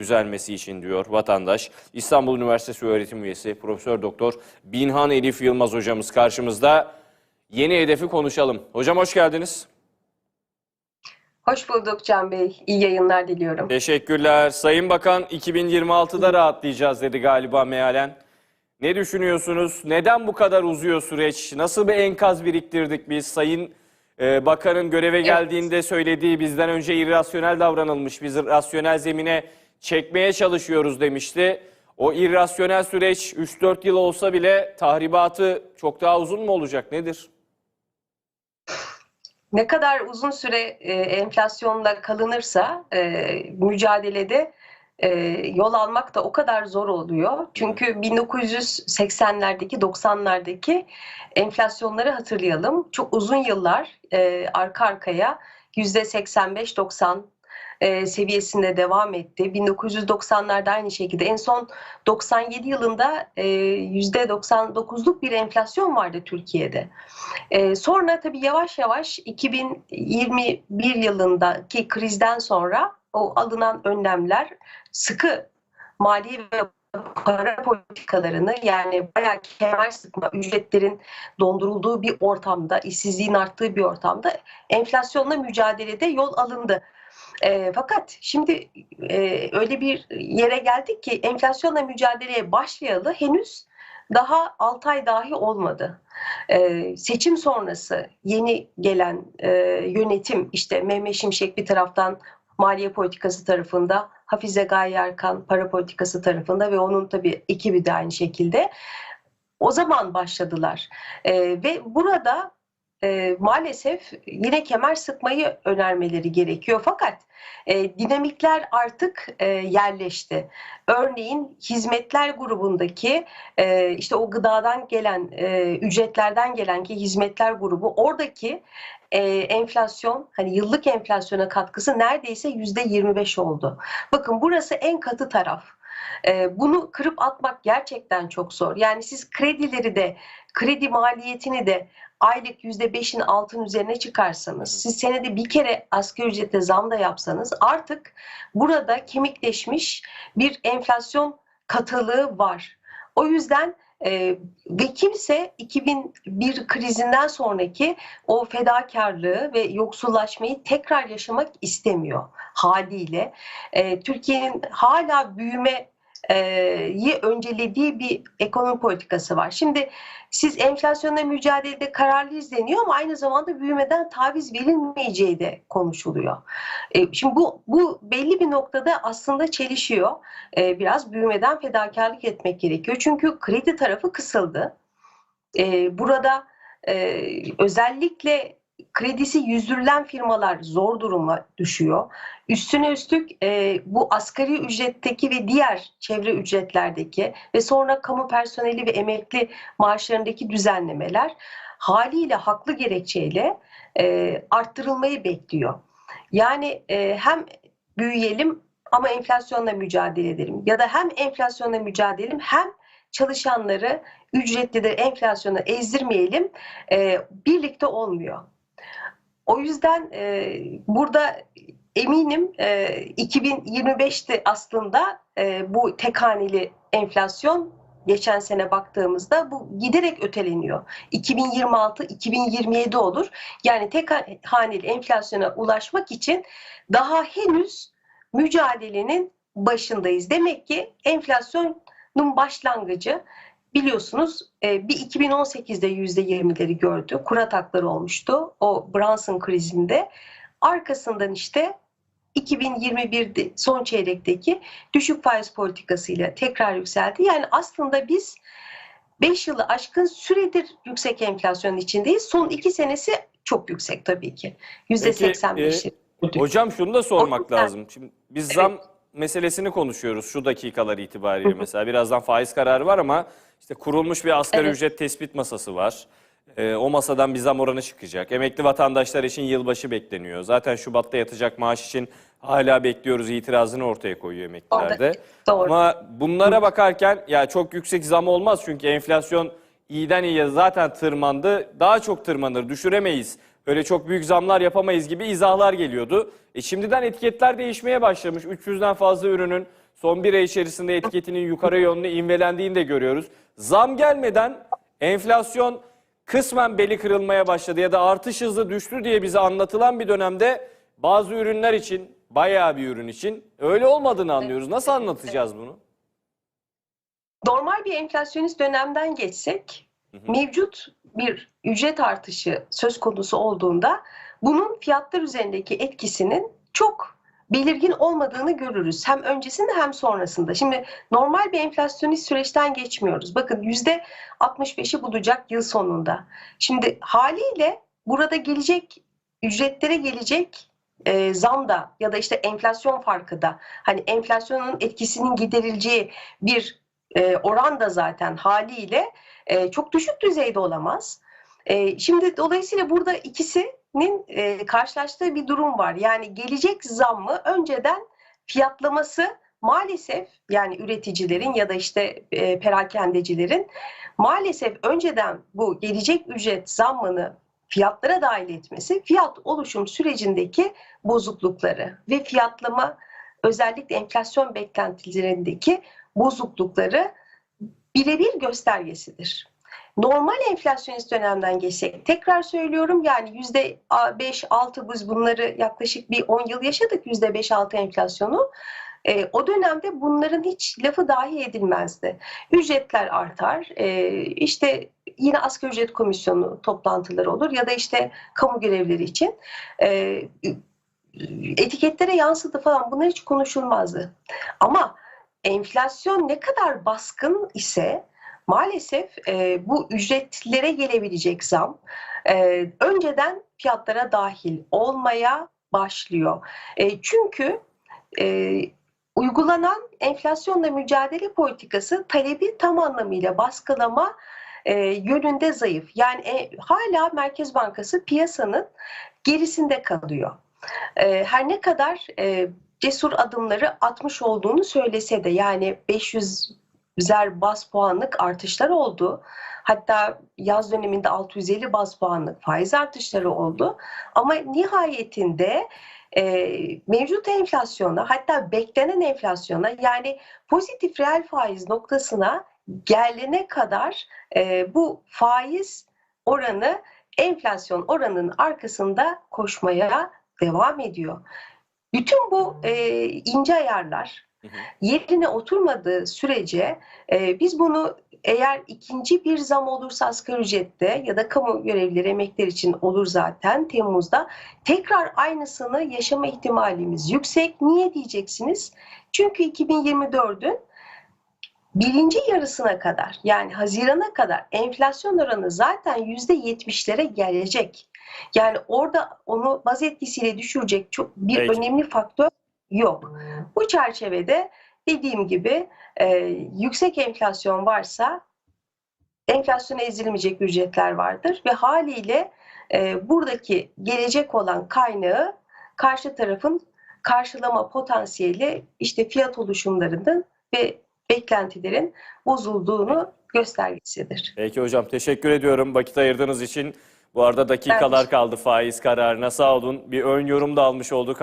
düzelmesi için diyor vatandaş. İstanbul Üniversitesi öğretim üyesi Profesör Doktor Binhan Elif Yılmaz hocamız karşımızda. Yeni hedefi konuşalım. Hocam hoş geldiniz. Hoş bulduk Can Bey. İyi yayınlar diliyorum. Teşekkürler. Sayın Bakan 2026'da rahatlayacağız dedi galiba mealen. Ne düşünüyorsunuz? Neden bu kadar uzuyor süreç? Nasıl bir enkaz biriktirdik biz? Sayın e, Bakan'ın göreve geldiğinde söylediği bizden önce irrasyonel davranılmış. Biz rasyonel zemine çekmeye çalışıyoruz demişti. O irrasyonel süreç 3-4 yıl olsa bile tahribatı çok daha uzun mu olacak? Nedir? Ne kadar uzun süre e, enflasyonla kalınırsa e, mücadelede e, yol almak da o kadar zor oluyor. Çünkü 1980'lerdeki 90'lardaki enflasyonları hatırlayalım. Çok uzun yıllar e, arka arkaya %85-90 e, seviyesinde devam etti. 1990'larda aynı şekilde en son 97 yılında e, %99'luk bir enflasyon vardı Türkiye'de. E, sonra tabii yavaş yavaş 2021 yılındaki krizden sonra o alınan önlemler sıkı mali ve para politikalarını yani bayağı kemer sıkma ücretlerin dondurulduğu bir ortamda, işsizliğin arttığı bir ortamda enflasyonla mücadelede yol alındı. E, fakat şimdi e, öyle bir yere geldik ki enflasyonla mücadeleye başlayalı henüz daha 6 ay dahi olmadı. E, seçim sonrası yeni gelen e, yönetim işte Mehmet Şimşek bir taraftan maliye politikası tarafında, Hafize Gaye Erkan para politikası tarafında ve onun tabii ekibi de aynı şekilde o zaman başladılar. E, ve burada e, maalesef yine kemer sıkmayı önermeleri gerekiyor. Fakat e, dinamikler artık e, yerleşti. Örneğin hizmetler grubundaki e, işte o gıdadan gelen e, ücretlerden gelen ki hizmetler grubu oradaki e, enflasyon hani yıllık enflasyona katkısı neredeyse yüzde 25 oldu. Bakın burası en katı taraf. E, bunu kırıp atmak gerçekten çok zor. Yani siz kredileri de kredi maliyetini de aylık yüzde beşin altın üzerine çıkarsanız, siz senede bir kere asgari ücrete zam da yapsanız artık burada kemikleşmiş bir enflasyon katılığı var. O yüzden e, ve kimse 2001 krizinden sonraki o fedakarlığı ve yoksullaşmayı tekrar yaşamak istemiyor haliyle. E, Türkiye'nin hala büyüme yi öncelediği bir ekonomi politikası var. Şimdi siz enflasyonla mücadelede kararlı izleniyor ama aynı zamanda büyümeden taviz verilmeyeceği de konuşuluyor. Şimdi bu, bu belli bir noktada aslında çelişiyor. Biraz büyümeden fedakarlık etmek gerekiyor. Çünkü kredi tarafı kısıldı. Burada özellikle kredisi yüzdürülen firmalar zor duruma düşüyor. Üstüne üstlük e, bu asgari ücretteki ve diğer çevre ücretlerdeki ve sonra kamu personeli ve emekli maaşlarındaki düzenlemeler haliyle haklı gerekçeyle e, arttırılmayı bekliyor. Yani e, hem büyüyelim ama enflasyonla mücadele edelim ya da hem enflasyonla mücadele edelim hem çalışanları ücretli de enflasyona ezdirmeyelim e, birlikte olmuyor. O yüzden e, burada eminim e, 2025'te aslında e, bu tek haneli enflasyon geçen sene baktığımızda bu giderek öteleniyor. 2026-2027 olur. Yani tek haneli enflasyona ulaşmak için daha henüz mücadelenin başındayız. Demek ki enflasyonun başlangıcı biliyorsunuz e, bir 2018'de %20'leri gördü. Kur atakları olmuştu o Brunson krizinde. Arkasından işte 2021'de son çeyrekteki düşük faiz politikasıyla tekrar yükseldi. Yani aslında biz 5 yılı aşkın süredir yüksek enflasyonun içindeyiz. Son 2 senesi çok yüksek tabii ki. %85'i. E, hocam şunu da sormak yüzden- lazım. Şimdi biz zam meselesini konuşuyoruz şu dakikalar itibariyle mesela. Birazdan faiz kararı var ama işte kurulmuş bir asgari Evet. ücret tespit masası var. Ee, o masadan bir zam oranı çıkacak. Emekli vatandaşlar için yılbaşı bekleniyor. Zaten Şubat'ta yatacak maaş için hala bekliyoruz itirazını ortaya koyuyor emekliler de. Doğru. Ama bunlara bakarken ya çok yüksek zam olmaz çünkü enflasyon iyiden iyiye zaten tırmandı. Daha çok tırmanır, düşüremeyiz. Öyle çok büyük zamlar yapamayız gibi izahlar geliyordu. E şimdiden etiketler değişmeye başlamış. 300'den fazla ürünün son bir ay içerisinde etiketinin yukarı yönlü invelendiğini de görüyoruz. Zam gelmeden enflasyon kısmen beli kırılmaya başladı ya da artış hızı düştü diye bize anlatılan bir dönemde bazı ürünler için, bayağı bir ürün için öyle olmadığını anlıyoruz. Nasıl anlatacağız bunu? Normal bir enflasyonist dönemden geçsek mevcut bir ücret artışı söz konusu olduğunda bunun fiyatlar üzerindeki etkisinin çok belirgin olmadığını görürüz. Hem öncesinde hem sonrasında. Şimdi normal bir enflasyonist süreçten geçmiyoruz. Bakın yüzde 65'i bulacak yıl sonunda. Şimdi haliyle burada gelecek ücretlere gelecek e, zam da ya da işte enflasyon farkı da hani enflasyonun etkisinin giderileceği bir e, oran da zaten haliyle e, çok düşük düzeyde olamaz. E, şimdi dolayısıyla burada ikisinin e, karşılaştığı bir durum var. Yani gelecek zammı önceden fiyatlaması maalesef yani üreticilerin ya da işte e, perakendecilerin maalesef önceden bu gelecek ücret zammını fiyatlara dahil etmesi fiyat oluşum sürecindeki bozuklukları ve fiyatlama özellikle enflasyon beklentilerindeki bozuklukları birebir göstergesidir. Normal enflasyonist dönemden geçsek tekrar söylüyorum yani yüzde 5-6 biz bunları yaklaşık bir 10 yıl yaşadık yüzde 5-6 enflasyonu. E, o dönemde bunların hiç lafı dahi edilmezdi. Ücretler artar, e, işte yine asgari ücret komisyonu toplantıları olur ya da işte kamu görevleri için e, etiketlere yansıdı falan bunlar hiç konuşulmazdı. Ama enflasyon ne kadar baskın ise maalesef e, bu ücretlere gelebilecek zam e, önceden fiyatlara dahil olmaya başlıyor. E, çünkü e, uygulanan enflasyonla mücadele politikası talebi tam anlamıyla baskılama e, yönünde zayıf. Yani e, hala Merkez Bankası piyasanın gerisinde kalıyor. E, her ne kadar e, cesur adımları atmış olduğunu söylese de yani 500 zer bas puanlık artışlar oldu. Hatta yaz döneminde 650 bas puanlık faiz artışları oldu. Ama nihayetinde e, mevcut enflasyona hatta beklenen enflasyona yani pozitif reel faiz noktasına gelene kadar e, bu faiz oranı enflasyon oranının arkasında koşmaya devam ediyor. Bütün bu e, ince ayarlar Hı hı. yerine oturmadığı sürece e, biz bunu eğer ikinci bir zam olursa asgari ücrette ya da kamu görevlileri emekler için olur zaten Temmuz'da tekrar aynısını yaşama ihtimalimiz yüksek. Niye diyeceksiniz? Çünkü 2024'ün birinci yarısına kadar yani Haziran'a kadar enflasyon oranı zaten %70'lere gelecek. Yani orada onu baz etkisiyle düşürecek çok bir Peki. önemli faktör yok. Bu çerçevede dediğim gibi e, yüksek enflasyon varsa enflasyona ezilmeyecek ücretler vardır ve haliyle e, buradaki gelecek olan kaynağı karşı tarafın karşılama potansiyeli işte fiyat oluşumlarının ve beklentilerin bozulduğunu göstergesidir. Peki hocam teşekkür ediyorum vakit ayırdığınız için. Bu arada dakikalar kaldı faiz kararına sağ olun. Bir ön yorum da almış olduk.